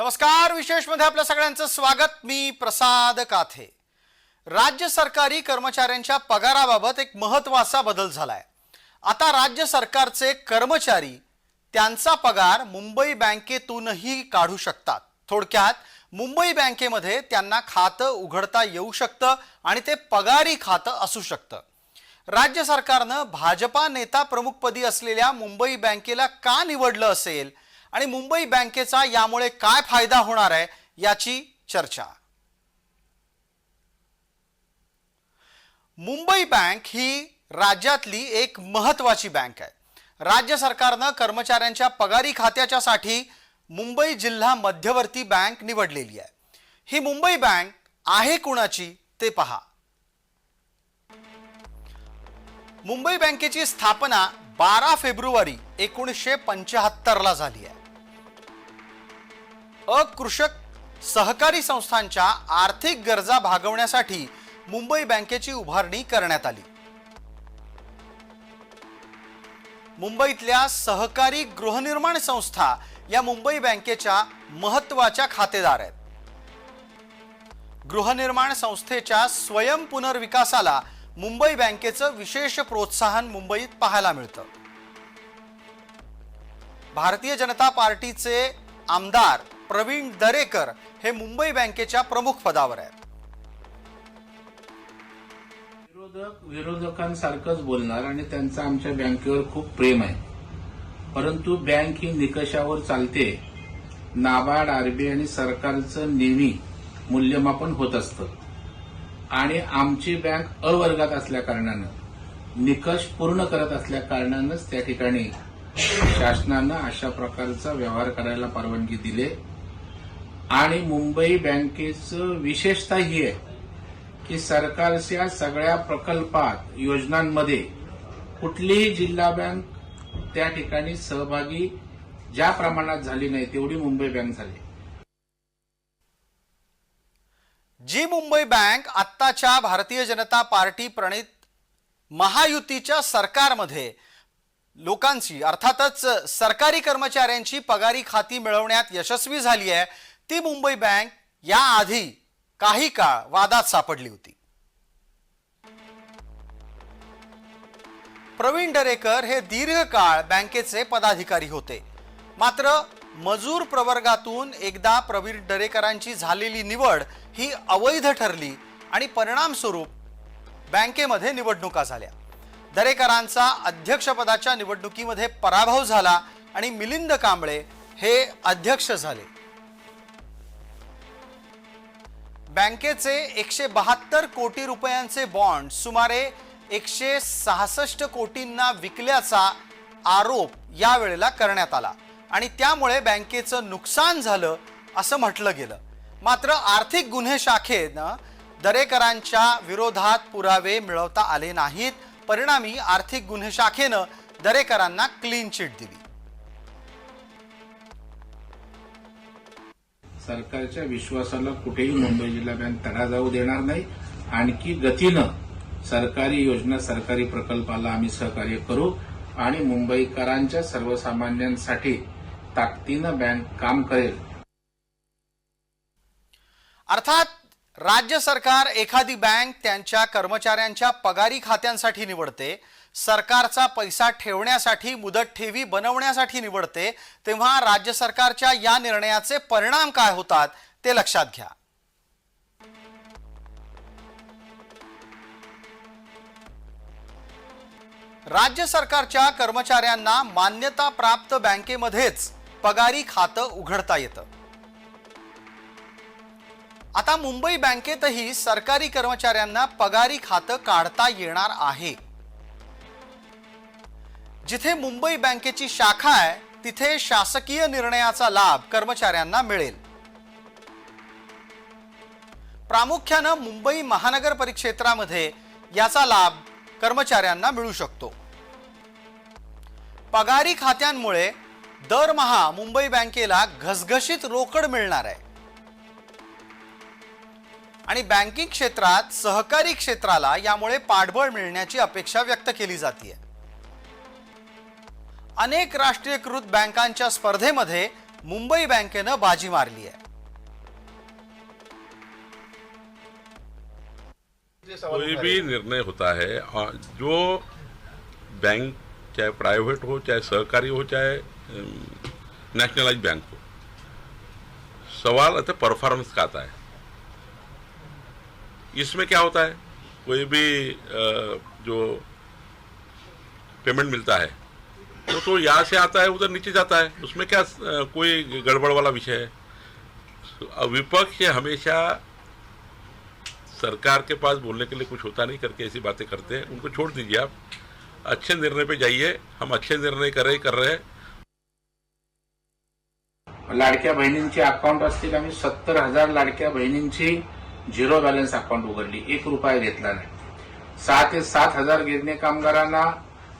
नमस्कार विशेषमध्ये आपल्या सगळ्यांचं स्वागत. मी प्रसाद काथे. राज्य सरकारी कर्मचाऱ्यांच्या पगाराबाबत एक महत्त्वाचा बदल झालाय. आता राज्य सरकारचे कर्मचारी त्यांचा पगार मुंबई बँकेतूनही काढू शकतात. थोडक्यात मुंबई बँकेमध्ये त्यांना खातं उघडता येऊ शकतं आणि ते पगारी खातं असू शकतं. राज्य सरकारनं भाजपा नेता प्रमुखपदी असलेल्या मुंबई बँकेला का निवडलं असेल? आणि मुंबई बँकेचा यामुळे काय फायदा होणार आहे याची चर्चा. मुंबई बँक ही राज्यातली एक महत्वाची बँक आहे. राज्य सरकारनं कर्मचाऱ्यांच्या पगारी खात्याच्या साठी मुंबई जिल्हा मध्यवर्ती बँक निवडलेली आहे. ही मुंबई बँक आहे कुणाची ते पहा. मुंबई बँकेची स्थापना बारा फेब्रुवारी एकोणीसशे पंच्याहत्तरला झाली आहे. अकृषक सहकारी संस्थांच्या आर्थिक गरजा भागवण्यासाठी मुंबई बँकेची उभारणी करण्यात आली. मुंबईतल्या सहकारी गृहनिर्माण संस्था या मुंबई बँकेच्या महत्त्वाच्या खातेदार आहेत. गृहनिर्माण संस्थेच्या स्वयं पुनर्विकासाला मुंबई बँकेचं विशेष प्रोत्साहन मुंबईत पाहायला मिळतं. भारतीय जनता पार्टीचे आमदार प्रवीण दरेकर हे मुंबई बँकेच्या प्रमुख पदावर आहेत. विरोधक विरोधकांसारखंच बोलणार आणि त्यांचं आमच्या बँकेवर खूप प्रेम आहे. परंतु बँक ही निकषावर चालते. नाबार्ड आरबीआय आणि सरकारचं नेहमी मूल्यमापन होत असतं. आणि आमची बँक अवर्गात असल्या कारणानं निकष पूर्ण करत असल्या कारणानंच त्या ठिकाणी शासनानं अशा प्रकारचा व्यवहार करायला परवानगी दिली. आणि मुंबई बँकेचं विशेषता ही आहे की सरकारच्या सगळ्या प्रकल्पात योजनांमध्ये कुठलीही जिल्हा बँक त्या ठिकाणी सहभागी ज्या प्रमाणात झाली नाही तेवढी मुंबई बँक झाली. जी मुंबई बँक आत्ताच्या भारतीय जनता पार्टी प्रणित महायुतीच्या सरकारमध्ये लोकांची अर्थातच सरकारी कर्मचाऱ्यांची पगारी खाती मिळवण्यात यशस्वी झाली आहे. ती मुंबई बँक याआधी काही काळ वादात सापडली होती. प्रवीण दरेकर हे दीर्घकाळ बँकेचे पदाधिकारी होते. मात्र मजूर प्रवर्गातून एकदा प्रवीण दरेकरांची झालेली निवड ही अवैध ठरली आणि परिणामस्वरूप बँकेमध्ये निवडणुका झाल्या. दरेकरांचा अध्यक्षपदाच्या निवडणुकीमध्ये पराभव झाला आणि मिलिंद कांबळे हे अध्यक्ष झाले. बँकेचे एकशे बहात्तर कोटी रुपयांचे बॉन्ड सुमारे एकशे सहासष्ट कोटींना विकल्याचा आरोप यावेळेला करण्यात आला. आणि त्यामुळे बँकेचं नुकसान झालं असं म्हटलं गेलं. मात्र आर्थिक गुन्हे शाखेनं दरेकरांच्या विरोधात पुरावे मिळवता आले नाहीत. परिणामी आर्थिक गुन्हे शाखेनं दरेकरांना क्लीन चिट दिली. सरकारच्या विश्वासाला कुठेही मुंबई जिल्हा बँक तडा जाऊ देणार नाही. आणखी गतीनं सरकारी योजना सरकारी प्रकल्पाला आम्ही सहकार्य करू आणि मुंबईकरांच्या सर्वसामान्यांसाठी ताकदीनं बँक काम करेल. अर्थात राज्य सरकार एखादी बँक त्यांच्या कर्मचाऱ्यांच्या पगारी खात्यांसाठी निवडते सरकारचा पैसा ठेवण्यासाठी मुदत ठेवी बनवण्यासाठी निवडते तेव्हा राज्य सरकारच्या या निर्णयाचे परिणाम काय होतात ते लक्षात घ्या. राज्य सरकारच्या कर्मचाऱ्यांना मान्यता प्राप्त बँकेमध्येच पगारी खातं उघडता येतं. आता मुंबई बँकेतही सरकारी कर्मचाऱ्यांना पगारी खातं काढता येणार आहे. जिथे मुंबई बँकेची शाखा आहे तिथे शासकीय निर्णयाचा लाभ कर्मचाऱ्यांना मिळेल. प्रामुख्यानं मुंबई महानगर परिक्षेत्रामध्ये याचा लाभ कर्मचाऱ्यांना मिळू शकतो. पगारी खात्यांमुळे दरमहा मुंबई बँकेला घसघशीत रोकड मिळणार आहे. आणि बँकिंग क्षेत्रात सहकारी क्षेत्राला यामुळे पाठबळ मिळण्याची अपेक्षा व्यक्त केली जाते अनेक राष्ट्रीयकृत बँकांच्या स्पर्धेमध्ये मुंबई बँकेनं बाजी मारली आहे. कोई भी निर्णय होता है जो बैंक चाहे प्राइवेट हो चाहे सहकारी हो चाहे नेशनलाइज बैंक हो सवाल अतः परफॉर्मेंस का आता है। इसमें क्या होता है? कोई भी जो पेमेंट मिलता है वो तो यहाँ से आता है, उधर नीचे जाता है। उसमें क्या कोई गड़बड़ वाला विषय है? विपक्ष हमेशा सरकार के पास बोलने के लिए कुछ होता नहीं, करके ऐसी बातें करते हैं। उनको छोड़ दीजिए आप। अच्छे निर्णय पे जाइए। हम अच्छे निर्णय कर रहे कर रहे हैं। लाडक्या बहिणींचे अकाउंट असतील आम्ही सत्तर हज़ार लाडक्या बहिणींची झिरो बॅलन्स अकाउंट उघडली. एक रुपया घेतला सात हज़ार गिरणे कामगारांना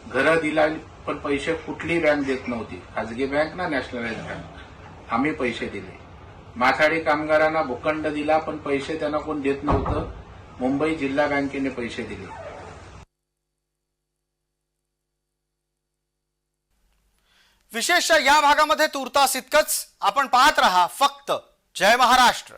घरं दिला पण पैसे कुठली बँक देत नव्हती. खाजगी बँक ना नॅशनलाइज बँक आम्ही पैसे दिले. माथाडी कामगारांना भूखंड दिला पण पैसे त्यांना कोण देत नव्हतं. मुंबई जिल्हा बँकेने पैसे दिले. विशेष या भागामध्ये तुर्तास इतकंच आपण पाहत रहा फक्त जय महाराष्ट्र.